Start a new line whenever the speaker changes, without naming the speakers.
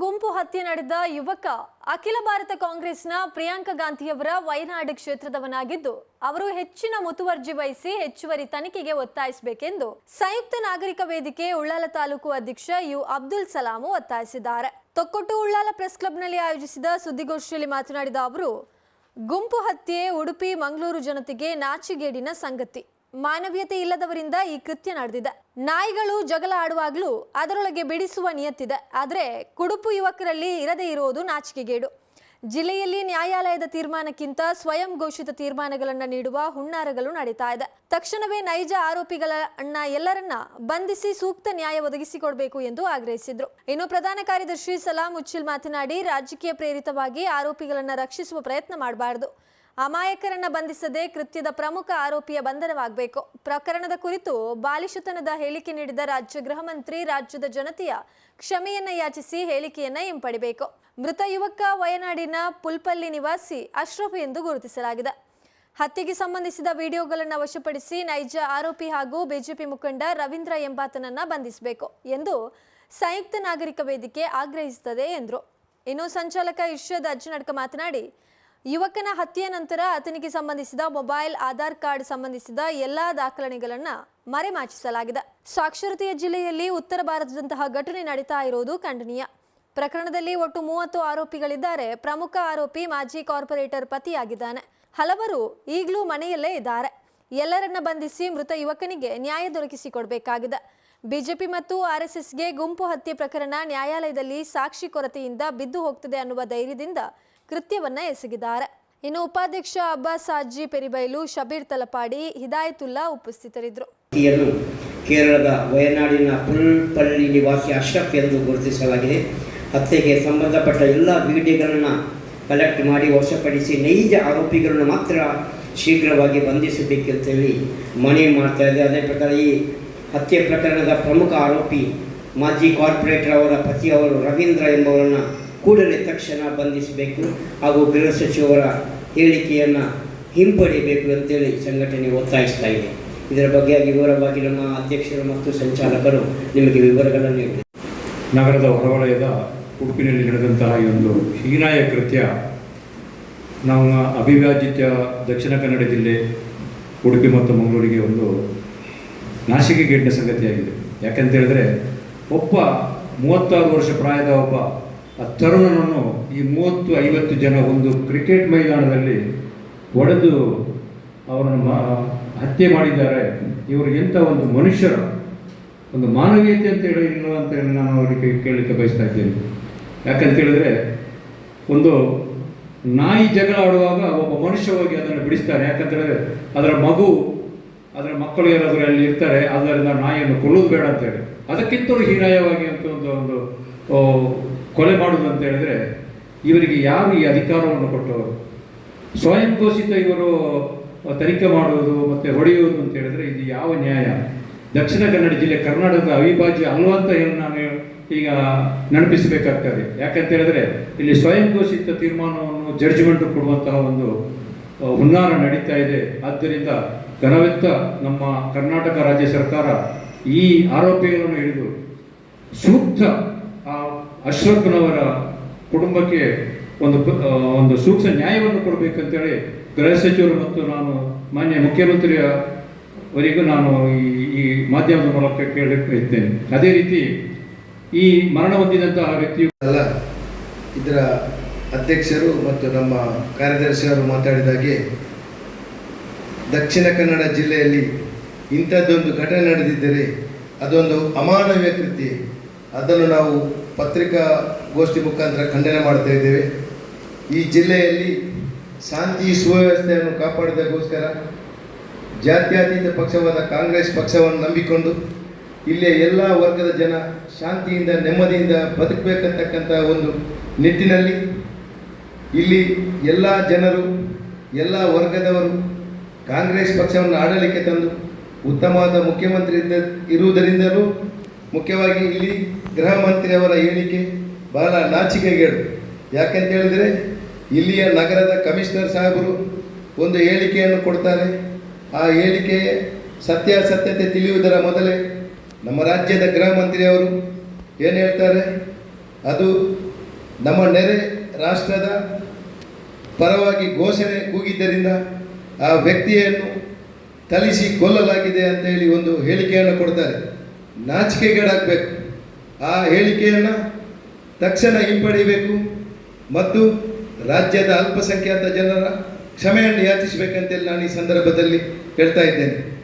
ಗುಂಪು ಹತ್ಯೆ ನಡೆದ ಯುವಕ ಅಖಿಲ ಭಾರತ ಕಾಂಗ್ರೆಸ್ನ ಪ್ರಿಯಾಂಕಾ ಗಾಂಧಿಯವರ ವಯನಾಡ್ ಕ್ಷೇತ್ರದವನಾಗಿದ್ದು, ಅವರು ಹೆಚ್ಚಿನ ಮುತುವರ್ಜಿ ವಹಿಸಿ ಹೆಚ್ಚುವರಿ ತನಿಖೆಗೆ ಒತ್ತಾಯಿಸಬೇಕೆಂದು ಸಂಯುಕ್ತ ನಾಗರಿಕ ವೇದಿಕೆ ಉಳ್ಳಾಲ ತಾಲೂಕು ಅಧ್ಯಕ್ಷ ಯು. ಅಬ್ದುಲ್ ಸಲಾಮು ಒತ್ತಾಯಿಸಿದ್ದಾರೆ. ತೊಕ್ಕೊಟ್ಟು ಉಳ್ಳಾಲ ಪ್ರೆಸ್ ಕ್ಲಬ್ನಲ್ಲಿ ಆಯೋಜಿಸಿದ ಸುದ್ದಿಗೋಷ್ಠಿಯಲ್ಲಿ ಮಾತನಾಡಿದ ಅವರು, ಗುಂಪು ಹತ್ಯೆ, ಉಡುಪಿ, ಮಂಗಳೂರು ಜನತೆಗೆ ನಾಚಿಗೇಡಿನ ಸಂಗತಿ. ಮಾನವೀಯತೆ ಇಲ್ಲದವರಿಂದ ಈ ಕೃತ್ಯ ನಡೆದಿದೆ. ನಾಯಿಗಳು ಜಗಳ ಆಡುವಾಗಲೂ ಅದರೊಳಗೆ ಬಿಡಿಸುವ ನಿಯತ್ತಿದೆ. ಆದರೆ ಕುಡುಪು ಯುವಕರಲ್ಲಿ ಇರದೇ ಇರುವುದು ನಾಚಿಕೆಗೇಡು. ಜಿಲ್ಲೆಯಲ್ಲಿ ನ್ಯಾಯಾಲಯದ ತೀರ್ಮಾನಕ್ಕಿಂತ ಸ್ವಯಂ ಘೋಷಿತ ತೀರ್ಮಾನಗಳನ್ನು ನೀಡುವ ಹುನ್ನಾರಗಳು ನಡೀತಾ ಇದೆ. ತಕ್ಷಣವೇ ನೈಜ ಆರೋಪಿಗಳನ್ನ ಎಲ್ಲರನ್ನ ಬಂಧಿಸಿ ಸೂಕ್ತ ನ್ಯಾಯ ಒದಗಿಸಿಕೊಡಬೇಕು ಎಂದು ಆಗ್ರಹಿಸಿದ್ರು. ಇನ್ನು ಪ್ರಧಾನ ಕಾರ್ಯದರ್ಶಿ ಸಲಾಂ ಉಚ್ಚಿಲ್ ಮಾತನಾಡಿ, ರಾಜಕೀಯ ಪ್ರೇರಿತವಾಗಿ ಆರೋಪಿಗಳನ್ನ ರಕ್ಷಿಸುವ ಪ್ರಯತ್ನ ಮಾಡಬಾರದು. ಅಮಾಯಕರನ್ನ ಬಂಧಿಸದೆ ಕೃತ್ಯದ ಪ್ರಮುಖ ಆರೋಪಿಯ ಬಂಧನವಾಗಬೇಕು. ಪ್ರಕರಣದ ಕುರಿತು ಬಾಲಿಶತನದ ಹೇಳಿಕೆ ನೀಡಿದ ರಾಜ್ಯ ಗೃಹ ಮಂತ್ರಿ ರಾಜ್ಯದ ಜನತೆಯ ಕ್ಷಮೆಯನ್ನ ಯಾಚಿಸಿ ಹೇಳಿಕೆಯನ್ನ ಹಿಂಪಡಿಬೇಕು. ಮೃತ ಯುವಕ ವಯನಾಡಿನ ಪುಲ್ಪಲ್ಲಿ ನಿವಾಸಿ ಅಶ್ರಫ್ ಎಂದು ಗುರುತಿಸಲಾಗಿದೆ. ಹತ್ಯೆಗೆ ಸಂಬಂಧಿಸಿದ ವಿಡಿಯೋಗಳನ್ನು ವಶಪಡಿಸಿ ನೈಜ ಆರೋಪಿ ಹಾಗೂ ಬಿಜೆಪಿ ಮುಖಂಡ ರವೀಂದ್ರ ಎಂಬಾತನನ್ನ ಬಂಧಿಸಬೇಕು ಎಂದು ಸಂಯುಕ್ತ ನಾಗರಿಕ ವೇದಿಕೆ ಆಗ್ರಹಿಸುತ್ತದೆ ಎಂದರು. ಇನ್ನು ಸಂಚಾಲಕ ಇರ್ಷದ್ ಅಜ್ಜನಡ್ಕ ಮಾತನಾಡಿ ಯುವಕನ ಹತ್ಯೆ ನಂತರ ಆತನಿಗೆ ಸಂಬಂಧಿಸಿದ ಮೊಬೈಲ್, ಆಧಾರ್ ಕಾರ್ಡ್ ಸಂಬಂಧಿಸಿದ ಎಲ್ಲಾ ದಾಖಲೆಗಳನ್ನು ಮರೆಮಾಚಿಸಲಾಗಿದೆ. ಸಾಕ್ಷರತೆಯ ಜಿಲ್ಲೆಯಲ್ಲಿ ಉತ್ತರ ಭಾರತದಂತಹ ಘಟನೆ ನಡೀತಾ ಇರುವುದು ಖಂಡನೀಯ. ಪ್ರಕರಣದಲ್ಲಿ ಒಟ್ಟು ಮೂವತ್ತು ಆರೋಪಿಗಳಿದ್ದಾರೆ. ಪ್ರಮುಖ ಆರೋಪಿ ಮಾಜಿ ಕಾರ್ಪೊರೇಟರ್ ಪತಿಯಾಗಿದ್ದಾನೆ. ಹಲವರು ಈಗಲೂ ಮನೆಯಲ್ಲೇ ಇದ್ದಾರೆ. ಎಲ್ಲರನ್ನ ಬಂಧಿಸಿ ಮೃತ ಯುವಕನಿಗೆ ನ್ಯಾಯ ದೊರಕಿಸಿಕೊಡಬೇಕಾಗಿದೆ. ಬಿಜೆಪಿ ಮತ್ತು ಆರ್ಎಸ್ಎಸ್ಗೆ ಗುಂಪು ಹತ್ಯೆ ಪ್ರಕರಣ ನ್ಯಾಯಾಲಯದಲ್ಲಿ ಸಾಕ್ಷಿ ಕೊರತೆಯಿಂದ ಬಿದ್ದು ಹೋಗ್ತದೆ ಅನ್ನುವ ಧೈರ್ಯದಿಂದ ಕೃತ್ಯವನ್ನ ಎಸಗಿದ್ದಾರೆ. ಇನ್ನು ಉಪಾಧ್ಯಕ್ಷ ಅಬ್ಬಾಸ್ ಸಾಜಿ ಪೆರಿಬೈಲು ಶಬೀರ್ ತಲಪಾಡಿ, ಹಿದಾಯತುಲ್ಲಾ ಉಪಸ್ಥಿತರಿದ್ದರು.
ಕೇರಳದ ವಯನಾಡಿನ ಪುಲ್ಪಳ್ಳಿ ನಿವಾಸಿ ಅಶ್ರಫ್ ಎಂದು ಗುರುತಿಸಲಾಗಿದೆ. ಹತ್ಯೆಗೆ ಸಂಬಂಧಪಟ್ಟ ಎಲ್ಲ ವಿಡಿಯೋಗಳನ್ನು ಕಲೆಕ್ಟ್ ಮಾಡಿ ವಶಪಡಿಸಿ ನೈಜ ಆರೋಪಿಗಳನ್ನು ಮಾತ್ರ ಶೀಘ್ರವಾಗಿ ಬಂಧಿಸಬೇಕಂತೇಳಿ ಮನವಿ ಮಾಡ್ತಾ ಇದೆ. ಅದೇ ಪ್ರಕಾರ ಈ ಹತ್ಯೆ ಪ್ರಕರಣದ ಪ್ರಮುಖ ಆರೋಪಿ ಮಾಜಿ ಕಾರ್ಪೊರೇಟರ್ ಅವರ ಪತಿಯವರು ರವೀಂದ್ರ ಎಂಬವರನ್ನು ಕೂಡಲೇ ತಕ್ಷಣ ಬಂಧಿಸಬೇಕು ಹಾಗೂ ಗೃಹ ಸಚಿವರ ಹೇಳಿಕೆಯನ್ನು ಹಿಂಪಡಿಬೇಕು ಅಂತೇಳಿ ಸಂಘಟನೆ ಒತ್ತಾಯಿಸ್ತಾ ಇದೆ. ಇದರ ಬಗ್ಗೆ ವಿವರವಾಗಿ ನಮ್ಮ ಅಧ್ಯಕ್ಷರು ಮತ್ತು ಸಂಚಾಲಕರು ನಿಮಗೆ ವಿವರಗಳನ್ನು ನೀಡಿದರು
ನಗರದ ಹೊರವಲಯದ ಉಡುಪಿನಲ್ಲಿ ನಡೆದಂತಹ ಈ ಒಂದು ಹೀನಾಯ ಕೃತ್ಯ ನಮ್ಮ ಅವಿಭಾಜಿತ ದಕ್ಷಿಣ ಕನ್ನಡ ಜಿಲ್ಲೆ ಉಡುಪಿ ಮತ್ತು ಮಂಗಳೂರಿಗೆ ಒಂದು ನಾಶಿಕೆಗೇಡಿನ ಸಂಗತಿಯಾಗಿದೆ. ಯಾಕಂತ ಹೇಳಿದ್ರೆ ಒಬ್ಬ ಮೂವತ್ತಾರು ವರ್ಷ ಪ್ರಾಯದ ಒಬ್ಬ ತರುಣನನ್ನು ಈ ಮೂವತ್ತು, ಐವತ್ತು ಜನ ಒಂದು ಕ್ರಿಕೆಟ್ ಮೈದಾನದಲ್ಲಿ ಒಡೆದು ಅವರನ್ನು ಹತ್ಯೆ ಮಾಡಿದ್ದಾರೆ. ಇವರು ಎಂಥ ಒಂದು ಮನುಷ್ಯರ, ಒಂದು ಮಾನವೀಯತೆ ಅಂತ ಹೇಳಿ ಇಲ್ಲ ಅಂತ ನಾನು ಅವರಿಗೆ ಕೇಳಲಿಕ್ಕೆ ಬಯಸ್ತಾ ಇದ್ದೇನೆ. ಯಾಕಂತ ಹೇಳಿದ್ರೆ, ಒಂದು ನಾಯಿ ಜಗಳ ಆಡುವಾಗ ಒಬ್ಬ ಮನುಷ್ಯ ಹೋಗಿ ಅದನ್ನು ಬಿಡಿಸ್ತಾರೆ. ಯಾಕಂತ ಹೇಳಿದ್ರೆ, ಅದರ ಮಗು, ಅದರ ಮಕ್ಕಳು ಏನಾದರೂ ಅಲ್ಲಿ ಇರ್ತಾರೆ, ಅದರಿಂದ ನಾಯಿಯನ್ನು ಕೊಲ್ಲುವುದು ಬೇಡ ಅಂತ ಹೇಳಿ. ಅದಕ್ಕಿಂತಲೂ ಹೀನಾಯವಾಗಿ ಅಂತ ಒಂದು ಒಂದು ಕೊಲೆ ಮಾಡುವುದು ಅಂತ ಹೇಳಿದ್ರೆ ಇವರಿಗೆ ಯಾರು ಈ ಅಧಿಕಾರವನ್ನು ಕೊಟ್ಟವರು? ಸ್ವಯಂ ಘೋಷಿತ ಇವರು ತನಿಖೆ ಮಾಡುವುದು ಮತ್ತು ಹೊಡೆಯುವುದು ಅಂತ ಹೇಳಿದ್ರೆ ಇದು ಯಾವ ನ್ಯಾಯ? ದಕ್ಷಿಣ ಕನ್ನಡ ಜಿಲ್ಲೆ ಕರ್ನಾಟಕದ ಅವಿಭಾಜ್ಯ ಅಲ್ವಾ ಹೇಳಿ ನಾನು ಈಗ ನೆನಪಿಸಬೇಕಾಗ್ತದೆ. ಯಾಕಂತ ಹೇಳಿದ್ರೆ ಇಲ್ಲಿ ಸ್ವಯಂ ಘೋಷಿತ ತೀರ್ಮಾನವನ್ನು ಜಡ್ಜ್ಮೆಂಟ್ ಕೊಡುವಂತಹ ಒಂದು ಹುನ್ನಾರ ನಡೀತಾ ಇದೆ. ಆದ್ದರಿಂದ ಘನವೆತ್ತ ನಮ್ಮ ಕರ್ನಾಟಕ ರಾಜ್ಯ ಸರ್ಕಾರ ಈ ಆರೋಪಿಗಳನ್ನು ಹಿಡಿದು ಸೂಕ್ತ ಅಶ್ರಫ್ನವರ ಕುಟುಂಬಕ್ಕೆ ಒಂದು ಒಂದು ಸೂಕ್ಷ್ಮ ನ್ಯಾಯವನ್ನು ಕೊಡಬೇಕಂತೇಳಿ ಗೃಹ ಸಚಿವರು ಮತ್ತು ನಾನು ಮಾನ್ಯ ಮುಖ್ಯಮಂತ್ರಿಯ ವರೆಗೂ ನಾನು ಈ ಈ ಮಾಧ್ಯಮದ ಮೂಲಕ ಕೇಳಲಿಕ್ಕೆ ಅದೇ ರೀತಿ ಈ ಮರಣ ಹೊಂದಿದಂತಹ ವ್ಯಕ್ತಿಯು
ಅಲ್ಲ, ಇದರ ಅಧ್ಯಕ್ಷರು ಮತ್ತು ನಮ್ಮ ಕಾರ್ಯದರ್ಶಿಯವರು ಮಾತಾಡಿದಾಗೆ ದಕ್ಷಿಣ ಕನ್ನಡ ಜಿಲ್ಲೆಯಲ್ಲಿ ಇಂಥದ್ದೊಂದು ಘಟನೆ ನಡೆದಿದ್ದರೆ ಅದೊಂದು ಅಮಾನವೀಯ ಕೃತ್ಯ. ಅದನ್ನು ನಾವು ಪತ್ರಿಕಾಗೋಷ್ಠಿ ಮುಖಾಂತರ ಖಂಡನೆ ಮಾಡ್ತಾ ಇದ್ದೇವೆ. ಈ ಜಿಲ್ಲೆಯಲ್ಲಿ ಶಾಂತಿ ಸುವ್ಯವಸ್ಥೆಯನ್ನು ಕಾಪಾಡೋದಕ್ಕೋಸ್ಕರ ಜಾತ್ಯತೀತ ಪಕ್ಷವಾದ ಕಾಂಗ್ರೆಸ್ ಪಕ್ಷವನ್ನು ನಂಬಿಕೊಂಡು ಇಲ್ಲಿಯ ಎಲ್ಲ ವರ್ಗದ ಜನ ಶಾಂತಿಯಿಂದ, ನೆಮ್ಮದಿಯಿಂದ ಬದುಕಬೇಕಂತಕ್ಕಂಥ ಒಂದು ನಿಟ್ಟಿನಲ್ಲಿ ಇಲ್ಲಿ ಎಲ್ಲ ಜನರು, ಎಲ್ಲ ವರ್ಗದವರು ಕಾಂಗ್ರೆಸ್ ಪಕ್ಷವನ್ನು ಆಡಳಿಕೆ ತಂದು ಉತ್ತಮವಾದ ಮುಖ್ಯಮಂತ್ರಿ ಇದ್ದ ಇರುವುದರಿಂದಲೂ ಮುಖ್ಯವಾಗಿ ಇಲ್ಲಿ ಗೃಹ ಮಂತ್ರಿಯವರ ಹೇಳಿಕೆ ಬಹಳ ನಾಚಿಕೆಗೇಡು. ಯಾಕಂತ ಹೇಳಿದರೆ ಇಲ್ಲಿಯ ನಗರದ ಕಮಿಷನರ್ ಸಾಹೇಬರು ಒಂದು ಹೇಳಿಕೆಯನ್ನು ಕೊಡ್ತಾರೆ. ಆ ಹೇಳಿಕೆ ಸತ್ಯಾಸತ್ಯತೆ ತಿಳಿಯುವುದರ ಮೊದಲೇ ನಮ್ಮ ರಾಜ್ಯದ ಗೃಹ ಮಂತ್ರಿಯವರು ಏನು ಹೇಳ್ತಾರೆ? ಅದು ನಮ್ಮ ನೆರೆ ರಾಷ್ಟ್ರದ ಪರವಾಗಿ ಘೋಷಣೆ ಕೂಗಿದ್ದರಿಂದ ಆ ವ್ಯಕ್ತಿಯನ್ನು ಥಳಿಸಿ ಕೊಲ್ಲಲಾಗಿದೆ ಅಂತ ಹೇಳಿ ಒಂದು ಹೇಳಿಕೆಯನ್ನು ಕೊಡ್ತಾರೆ. ನಾಚಿಕೆಗೇಡಾಗಬೇಕು. ಆ ಹೇಳಿಕೆಯನ್ನು ತಕ್ಷಣ ಹಿಂಪಡೆಯಬೇಕು. ಮತ್ತು ರಾಜ್ಯದ ಅಲ್ಪಸಂಖ್ಯಾತ ಜನರ ಕ್ಷಮೆಯನ್ನು ಯಾಚಿಸಬೇಕಂತೇಳಿ ನಾನು ಈ ಸಂದರ್ಭದಲ್ಲಿ ಹೇಳ್ತಾ ಇದ್ದೇನೆ.